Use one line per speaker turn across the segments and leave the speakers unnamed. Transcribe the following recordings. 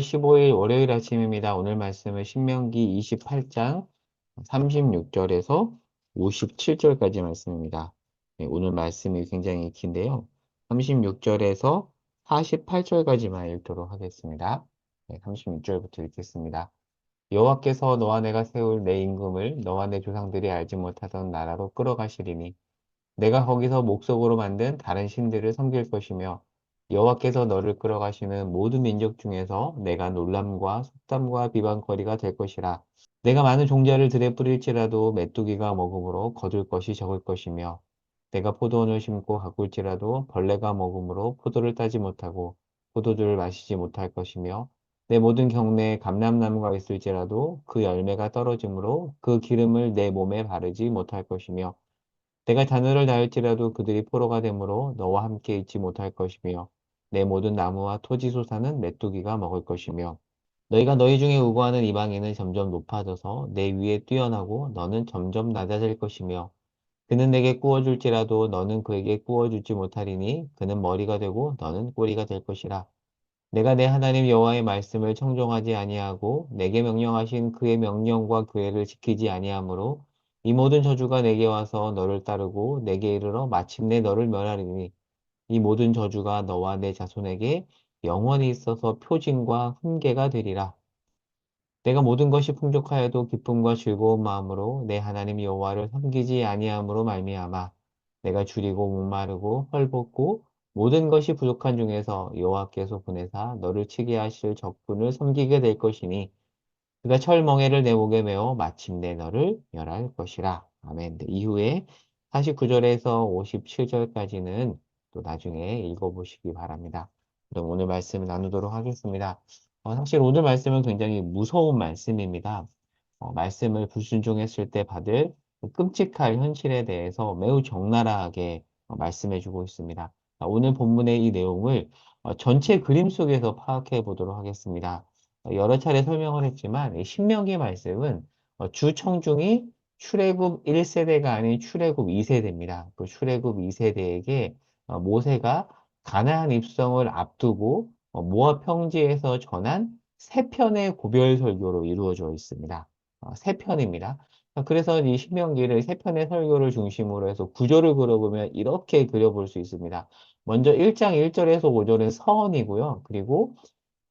4월 15일 월요일 아침입니다. 오늘 말씀은 신명기 28장 36절에서 57절까지 말씀입니다. 네, 오늘 말씀이 굉장히 긴데요. 36절에서 48절까지만 읽도록 하겠습니다. 네, 36절부터 읽겠습니다. 여호와께서 너와 내가 세울 내 임금을 너와 내 조상들이 알지 못하던 나라로 끌어가시리니 내가 거기서 목석으로 만든 다른 신들을 섬길 것이며 여호와께서 너를 끌어가시는 모든 민족 중에서 내가 놀람과 속담과 비방거리가 될 것이라. 내가 많은 종자를 들에 뿌릴지라도 메뚜기가 먹음으로 거둘 것이 적을 것이며 내가 포도원을 심고 가꿀지라도 벌레가 먹음으로 포도를 따지 못하고 포도주를 마시지 못할 것이며 내 모든 경내에 감람나무가 있을지라도 그 열매가 떨어지므로 그 기름을 내 몸에 바르지 못할 것이며 내가 자녀를 낳을지라도 그들이 포로가 되므로 너와 함께 있지 못할 것이며 내 모든 나무와 토지 소사는 메뚜기가 먹을 것이며 너희가 너희 중에 우고하는 이방인은 점점 높아져서 내 위에 뛰어나고 너는 점점 낮아질 것이며 그는 내게 구워줄지라도 너는 그에게 구워주지 못하리니 그는 머리가 되고 너는 꼬리가 될 것이라. 내가 내 하나님 여호와의 말씀을 청종하지 아니하고 내게 명령하신 그의 명령과 그애를 지키지 아니하므로 이 모든 저주가 내게 와서 너를 따르고 내게 이르러 마침내 너를 멸하리니 이 모든 저주가 너와 내 자손에게 영원히 있어서 표징과 훈계가 되리라. 내가 모든 것이 풍족하여도 기쁨과 즐거운 마음으로 내 하나님 여호와를 섬기지 아니함으로 말미암아 내가 줄이고 목마르고 헐벗고 모든 것이 부족한 중에서 여호와께서 보내사 너를 치게 하실 적군을 섬기게 될 것이니 그가 철멍에를 내 목에 메어 마침내 너를 멸할 것이라. 아멘. 네, 이후에 49절에서 57절까지는 또 나중에 읽어보시기 바랍니다. 그럼 오늘 말씀 나누도록 하겠습니다. 어, 사실 오늘 말씀은 굉장히 무서운 말씀입니다. 어, 말씀을 불순종했을 때 받을 그 끔찍할 현실에 대해서 매우 적나라하게 어, 말씀해주고 있습니다. 오늘 본문의 이 내용을 어, 전체 그림 속에서 파악해 보도록 하겠습니다. 어, 여러 차례 설명을 했지만 신명기 말씀은 어, 주청중이 출애굽 1세대가 아닌 출애굽 2세대입니다. 그 출애굽 2세대에게 어, 모세가 가나안 입성을 앞두고 어, 모압 평지에서 전한 세 편의 고별 설교로 이루어져 있습니다. 어, 세 편입니다. 그래서 이 신명기를 세 편의 설교를 중심으로 해서 구조를 그려보면 이렇게 그려볼 수 있습니다. 먼저 1장 1절에서 5절은 서언이고요. 그리고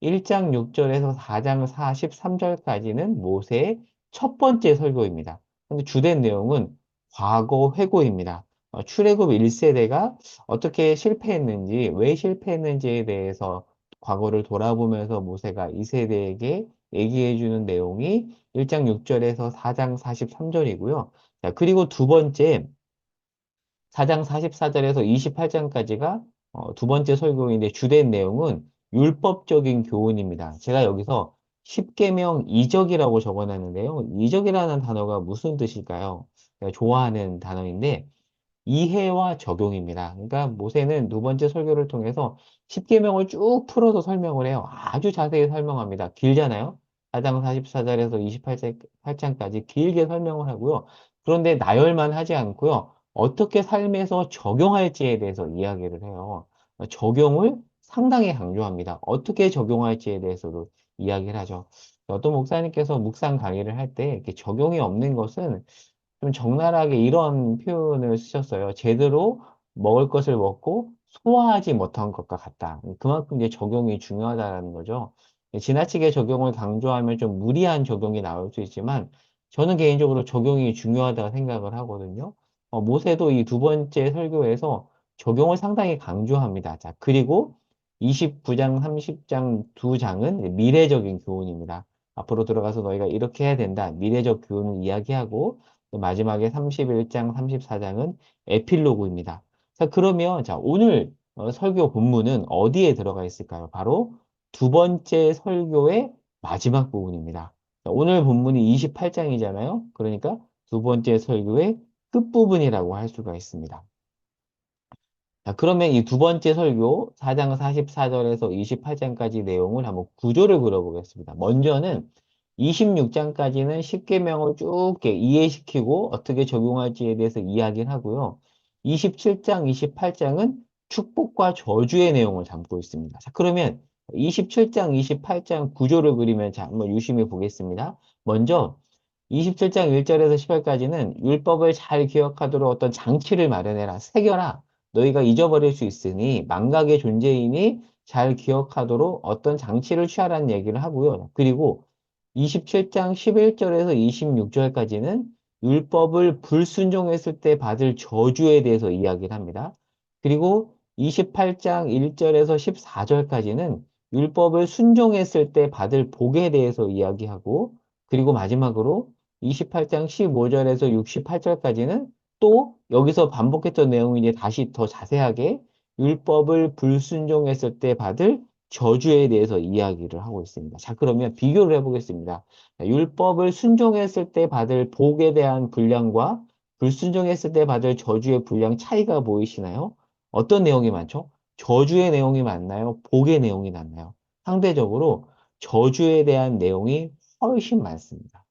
1장 6절에서 4장 43절까지는 모세의 첫 번째 설교입니다. 근데 주된 내용은 과거 회고입니다. 어, 출애굽 1세대가 어떻게 실패했는지, 왜 실패했는지에 대해서 과거를 돌아보면서 모세가 2세대에게 얘기해 주는 내용이 1장 6절에서 4장 43절이고요. 자, 그리고 두 번째 4장 44절에서 28장까지가 어, 두 번째 설교인데 주된 내용은 율법적인 교훈입니다. 제가 여기서 10계명 이적이라고 적어놨는데요. 이적이라는 단어가 무슨 뜻일까요? 제가 좋아하는 단어인데 이해와 적용입니다. 그러니까 모세는 두 번째 설교를 통해서 10계명을 쭉 풀어서 설명을 해요. 아주 자세히 설명합니다. 길잖아요. 4장 44절에서 28장까지 길게 설명을 하고요. 그런데 나열만 하지 않고요. 어떻게 삶에서 적용할지에 대해서 이야기를 해요. 적용을 상당히 강조합니다. 어떻게 적용할지에 대해서도 이야기를 하죠. 어떤 목사님께서 묵상 강의를 할 때 이렇게 적용이 없는 것은 좀 적나라하게 이런 표현을 쓰셨어요. 제대로 먹을 것을 먹고 소화하지 못한 것과 같다. 그만큼 이제 적용이 중요하다는 거죠. 지나치게 적용을 강조하면 좀 무리한 적용이 나올 수 있지만 저는 개인적으로 적용이 중요하다고 생각을 하거든요. 어, 모세도 이 두 번째 설교에서 적용을 상당히 강조합니다. 자, 그리고 29장, 30장 두 장은 미래적인 교훈입니다. 앞으로 들어가서 너희가 이렇게 해야 된다. 미래적 교훈을 이야기하고 마지막에 31장, 34장은 에필로그입니다. 자, 그러면 자, 오늘 어, 설교 본문은 어디에 들어가 있을까요? 바로 두 번째 설교의 마지막 부분입니다. 자, 오늘 본문이 28장이잖아요. 그러니까 두 번째 설교의 끝부분이라고 할 수가 있습니다. 자, 그러면 이 두 번째 설교 4장 44절에서 28장까지 내용을 한번 구조를 그려보겠습니다. 먼저는 26장까지는 10계명을 쭉 이해시키고 어떻게 적용할지에 대해서 이야기를 하고요. 27장, 28장은 축복과 저주의 내용을 담고 있습니다. 자, 그러면 27장, 28장 구조를 그리면 자, 한번 유심히 보겠습니다. 먼저 27장 1절에서 10절까지는 율법을 잘 기억하도록 어떤 장치를 마련해라. 새겨라. 너희가 잊어버릴 수 있으니 망각의 존재이니 잘 기억하도록 어떤 장치를 취하라는 얘기를 하고요. 그리고 27장 11절에서 26절까지는 율법을 불순종했을 때 받을 저주에 대해서 이야기를 합니다. 그리고 28장 1절에서 14절까지는 율법을 순종했을 때 받을 복에 대해서 이야기하고 그리고 마지막으로 28장 15절에서 68절까지는 또 여기서 반복했던 내용이 이제 다시 더 자세하게 율법을 불순종했을 때 받을 저주에 대해서 이야기를 하고 있습니다. 자, 그러면 비교를 해보겠습니다. 율법을 순종했을 때 받을 복에 대한 분량과 불순종했을 때 받을 저주의 분량 차이가 보이시나요? 어떤 내용이 많죠? 저주의 내용이 많나요? 복의 내용이 많나요? 상대적으로 저주에 대한 내용이 훨씬 많습니다.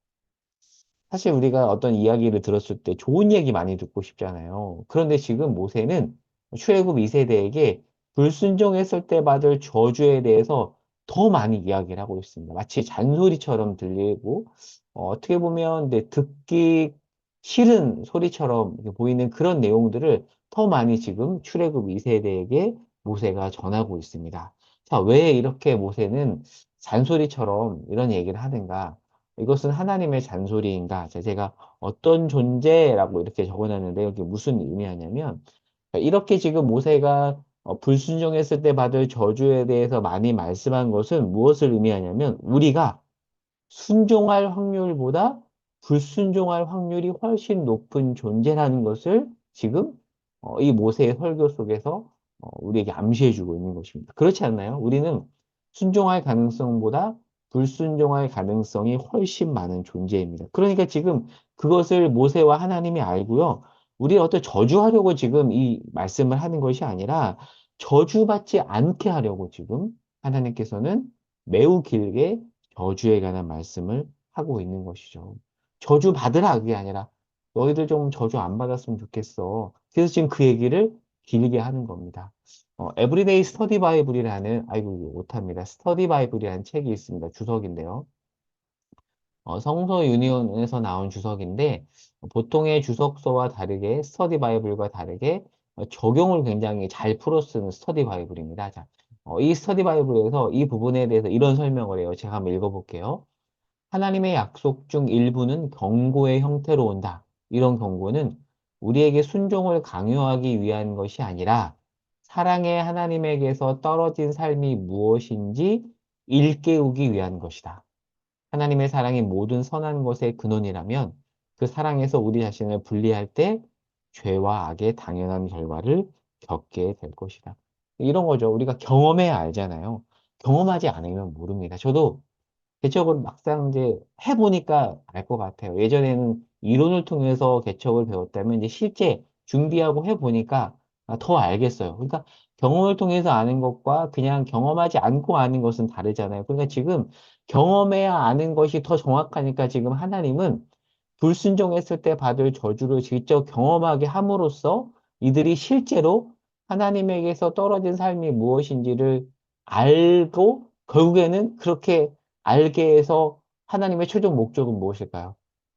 사실 우리가 어떤 이야기를 들었을 때 좋은 얘기 많이 듣고 싶잖아요. 그런데 지금 모세는 출애굽 2세대에게 불순종했을 때 받을 저주에 대해서 더 많이 이야기를 하고 있습니다. 마치 잔소리처럼 들리고 어, 떻게 보면 네, 듣기 싫은 소리처럼 보이는 그런 내용들을 더 많이 지금 출애굽 2세대에게 모세가 전하고 있습니다. 자, 왜 이렇게 모세는 잔소리처럼 이런 얘기를 하는가? 이것은 하나님의 잔소리인가? 제가 어떤 존재라고 이렇게 적어놨는데 여기 무슨 의미하냐면 이렇게 지금 모세가 어, 불순종했을 때 받을 저주에 대해서 많이 말씀한 것은 무엇을 의미하냐면 우리가 순종할 확률보다 불순종할 확률이 훨씬 높은 존재라는 것을 지금 어, 이 모세의 설교 속에서 어, 우리에게 암시해주고 있는 것입니다. 그렇지 않나요? 우리는 순종할 가능성보다 불순종할 가능성이 훨씬 많은 존재입니다. 그러니까 지금 그것을 모세와 하나님이 알고요. 우리 어떤 저주하려고 지금 이 말씀을 하는 것이 아니라 저주받지 않게 하려고 지금 하나님께서는 매우 길게 저주에 관한 말씀을 하고 있는 것이죠. 저주 받으라 그게 아니라 너희들 좀 저주 안 받았으면 좋겠어. 그래서 지금 그 얘기를 길게 하는 겁니다. 어, 에브리데이 스터디 바이블이라는 아이고 못합니다. 스터디 바이블이라는 책이 있습니다. 주석인데요. 어, 성서 유니온에서 나온 주석인데 보통의 주석서와 다르게 스터디 바이블과 다르게 어, 적용을 굉장히 잘 풀어 쓰는 스터디 바이블입니다. 자, 어, 이 스터디 바이블에서 이 부분에 대해서 이런 설명을 해요. 제가 한번 읽어볼게요. 하나님의 약속 중 일부는 경고의 형태로 온다. 이런 경고는 우리에게 순종을 강요하기 위한 것이 아니라 사랑의 하나님에게서 떨어진 삶이 무엇인지 일깨우기 위한 것이다. 하나님의 사랑이 모든 선한 것의 근원이라면 그 사랑에서 우리 자신을 분리할 때 죄와 악의 당연한 결과를 겪게 될 것이다. 이런 거죠. 우리가 경험해야 알잖아요. 경험하지 않으면 모릅니다. 저도 개척을 막상 이제 해보니까 알 것 같아요. 예전에는 이론을 통해서 개척을 배웠다면 이제 실제 준비하고 해보니까 더 알겠어요. 그러니까 경험을 통해서 아는 것과 그냥 경험하지 않고 아는 것은 다르잖아요. 그러니까 지금 경험해야 아는 것이 더 정확하니까 지금 하나님은 불순종했을 때 받을 저주를 직접 경험하게 함으로써 이들이 실제로 하나님에게서 떨어진 삶이 무엇인지를 알고 결국에는 그렇게 알게 해서 하나님의 최종 목적은 무엇일까요?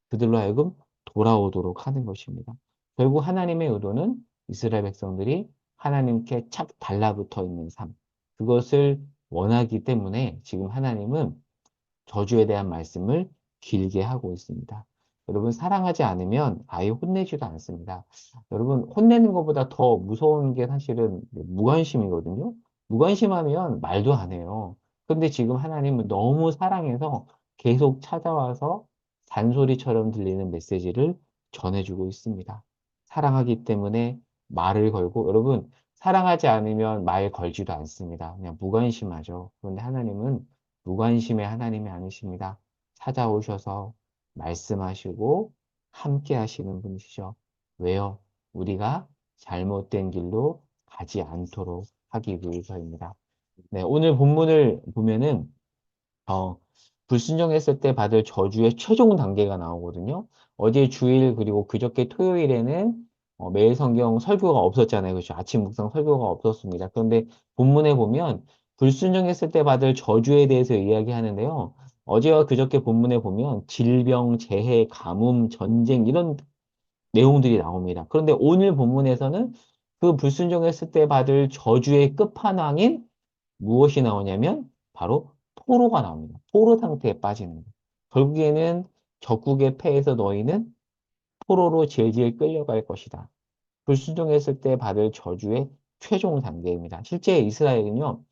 그들로 하여금 돌아오도록 하는 것입니다. 결국 하나님의 의도는 이스라엘 백성들이 하나님께 착 달라붙어 있는 삶, 그것을 원하기 때문에 지금 하나님은 저주에 대한 말씀을 길게 하고 있습니다. 여러분 사랑하지 않으면 아예 혼내지도 않습니다. 여러분 혼내는 것보다 더 무서운 게 사실은 무관심이거든요. 무관심하면 말도 안 해요. 근데 지금 하나님은 너무 사랑해서 계속 찾아와서 잔소리처럼 들리는 메시지를 전해주고 있습니다. 사랑하기 때문에 말을 걸고 여러분 사랑하지 않으면 말 걸지도 않습니다. 그냥 무관심하죠. 그런데 하나님은 무관심의 하나님이 아니십니다. 찾아오셔서 말씀하시고 함께 하시는 분이시죠. 왜요? 우리가 잘못된 길로 가지 않도록 하기 위해서입니다. 네, 오늘 본문을 보면은 어, 불순종했을 때 받을 저주의 최종 단계가 나오거든요. 어제 주일 그리고 그저께 토요일에는 어, 매일 성경 설교가 없었잖아요. 그렇죠? 아침 묵상 설교가 없었습니다. 그런데 본문에 보면 불순종했을 때 받을 저주에 대해서 이야기하는데요. 어제와 그저께 본문에 보면 질병, 재해, 가뭄, 전쟁 이런 내용들이 나옵니다. 그런데 오늘 본문에서는 그 불순종했을 때 받을 저주의 끝판왕인 무엇이 나오냐면 바로 포로가 나옵니다. 포로 상태에 빠지는 거. 결국에는 적국의 패에서 너희는 포로로 질질 끌려갈 것이다. 불순종했을 때 받을 저주의 최종 단계입니다. 실제 이스라엘은요, 어,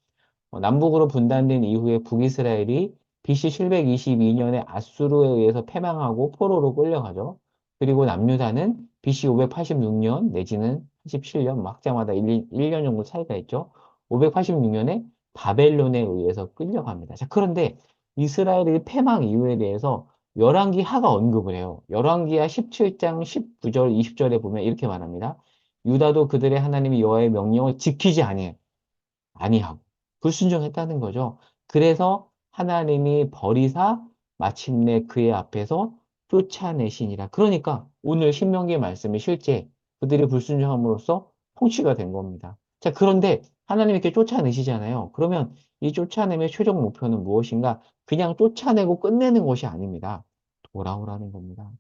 남북으로 분단된 이후에 북이스라엘이 BC 722년에 아수르에 의해서 패망하고 포로로 끌려가죠. 그리고 남유다는 BC 586년 내지는 87년, 막자마다 1, 1년 정도 차이가 있죠. 586년에 바벨론에 의해서 끌려갑니다. 자, 그런데 이스라엘의 패망 이후에 대해서 열왕기 하가 언급을 해요. 열왕기하 17장 19절, 20절에 보면 이렇게 말합니다. 유다도 그들의 하나님이 여호와의 명령을 지키지 아니 아니하고 불순종했다는 거죠. 그래서 하나님이 버리사 마침내 그의 앞에서 쫓아내시니라. 그러니까 오늘 신명기의 말씀이 실제 그들이 불순종함으로써 통치가 된 겁니다. 자, 그런데 하나님 이렇게 쫓아내시잖아요. 그러면 이 쫓아냄의 최종 목표는 무엇인가? 그냥 쫓아내고 끝내는 것이 아닙니다. 돌아오라는 겁니다.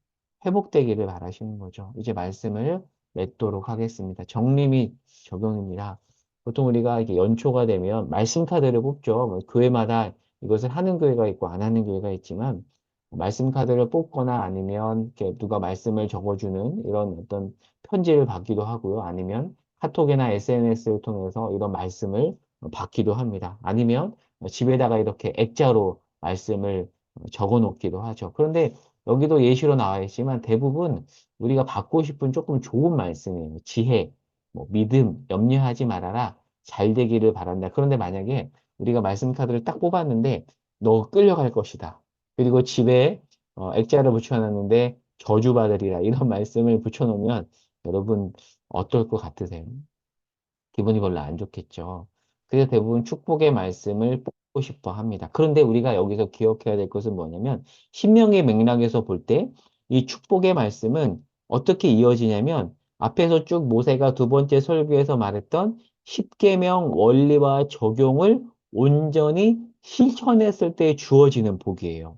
회복되기를 바라시는 거죠. 이제 말씀을 맺도록 하겠습니다. 정림이 적용입니다. 보통 우리가 이렇게 연초가 되면 말씀 카드를 뽑죠. 뭐 교회마다 이것을 하는 교회가 있고 안 하는 교회가 있지만 말씀 카드를 뽑거나 아니면 이렇게 누가 말씀을 적어주는 이런 어떤 편지를 받기도 하고요. 아니면 카톡이나 SNS를 통해서 이런 말씀을 받기도 합니다. 아니면 집에다가 이렇게 액자로 말씀을 적어 놓기도 하죠. 그런데 여기도 예시로 나와 있지만 대부분 우리가 받고 싶은 조금 좋은 말씀이에요. 지혜, 뭐 믿음, 염려하지 말아라. 잘 되기를 바란다. 그런데 만약에 우리가 말씀 카드를 딱 뽑았는데 너 끌려갈 것이다. 그리고 집에 어, 액자를 붙여놨는데 저주받으리라 이런 말씀을 붙여놓으면 여러분 어떨 것 같으세요? 기분이 별로 안 좋겠죠. 그래서 대부분 축복의 말씀을 뽑고 싶어 합니다. 그런데 우리가 여기서 기억해야 될 것은 뭐냐면 신명의 맥락에서 볼 때 이 축복의 말씀은 어떻게 이어지냐면 앞에서 쭉 모세가 두 번째 설교에서 말했던 십계명 원리와 적용을 온전히 실천했을 때 주어지는 복이에요.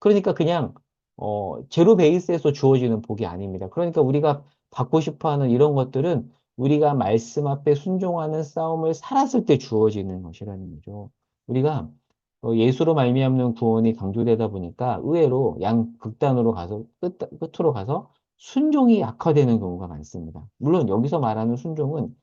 그러니까 그냥 어, 제로 베이스에서 주어지는 복이 아닙니다. 그러니까 우리가 받고 싶어하는 이런 것들은 우리가 말씀 앞에 순종하는 싸움을 살았을 때 주어지는 것이라는 거죠. 우리가 어, 예수로 말미암는 구원이 강조되다 보니까 의외로 양 극단으로 가서 끝, 끝으로 가서 순종이 약화되는 경우가 많습니다. 물론 여기서 말하는 순종은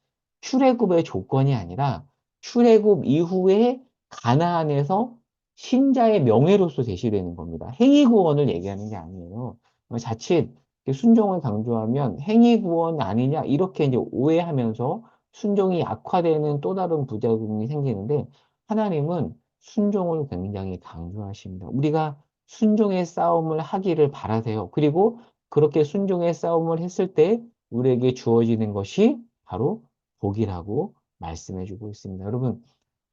출애굽의 조건이 아니라 출애굽 이후에 가나안에서 신자의 명예로서 제시되는 겁니다. 행위 구원을 얘기하는 게 아니에요. 자칫 순종을 강조하면 행위 구원 아니냐 이렇게 이제 오해하면서 순종이 약화되는 또 다른 부작용이 생기는데 하나님은 순종을 굉장히 강조하십니다. 우리가 순종의 싸움을 하기를 바라세요. 그리고 그렇게 순종의 싸움을 했을 때 우리에게 주어지는 것이 바로 복이라고 말씀해 주고 있습니다. 여러분,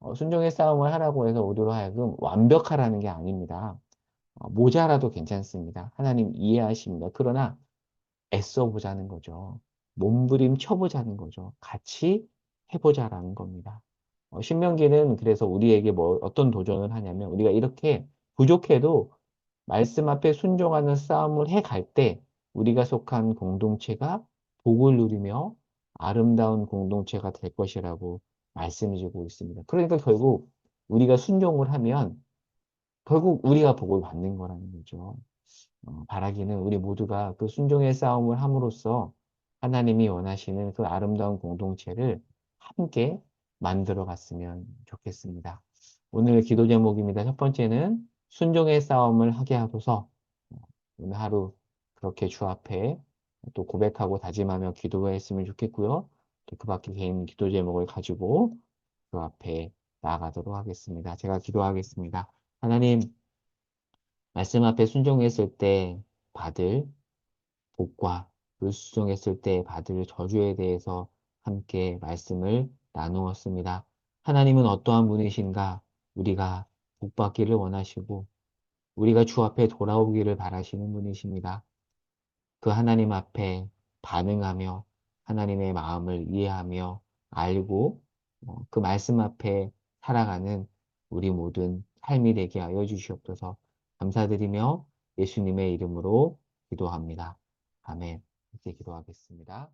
어, 순종의 싸움을 하라고 해서 우리로 하여금 완벽하라는 게 아닙니다. 어, 모자라도 괜찮습니다. 하나님 이해하십니다. 그러나 애써 보자는 거죠. 몸부림 쳐보자는 거죠. 같이 해보자라는 겁니다. 어, 신명기는 그래서 우리에게 뭐 어떤 도전을 하냐면 우리가 이렇게 부족해도 말씀 앞에 순종하는 싸움을 해갈 때 우리가 속한 공동체가 복을 누리며 아름다운 공동체가 될 것이라고 말씀해 주고 있습니다. 그러니까 결국 우리가 순종을 하면 결국 우리가 복을 받는 거라는 거죠. 어, 바라기는 우리 모두가 그 순종의 싸움을 함으로써 하나님이 원하시는 그 아름다운 공동체를 함께 만들어 갔으면 좋겠습니다. 오늘 기도 제목입니다. 첫 번째는 순종의 싸움을 하게 하소서 어, 오늘 하루 그렇게 주 앞에 또 고백하고 다짐하며 기도했으면 좋겠고요. 그 밖에 개인 기도 제목을 가지고 주 앞에 나아가도록 하겠습니다. 제가 기도하겠습니다. 하나님, 말씀 앞에 순종했을 때 받을 복과 불순종했을 때 받을 저주에 대해서 함께 말씀을 나누었습니다. 하나님은 어떠한 분이신가? 우리가 복받기를 원하시고 우리가 주 앞에 돌아오기를 바라시는 분이십니다. 그 하나님 앞에 반응하며 하나님의 마음을 이해하며 알고 어, 그 말씀 앞에 살아가는 우리 모든 삶이 되게 하여 주시옵소서 감사드리며 예수님의 이름으로 기도합니다. 아멘. 이제 기도하겠습니다.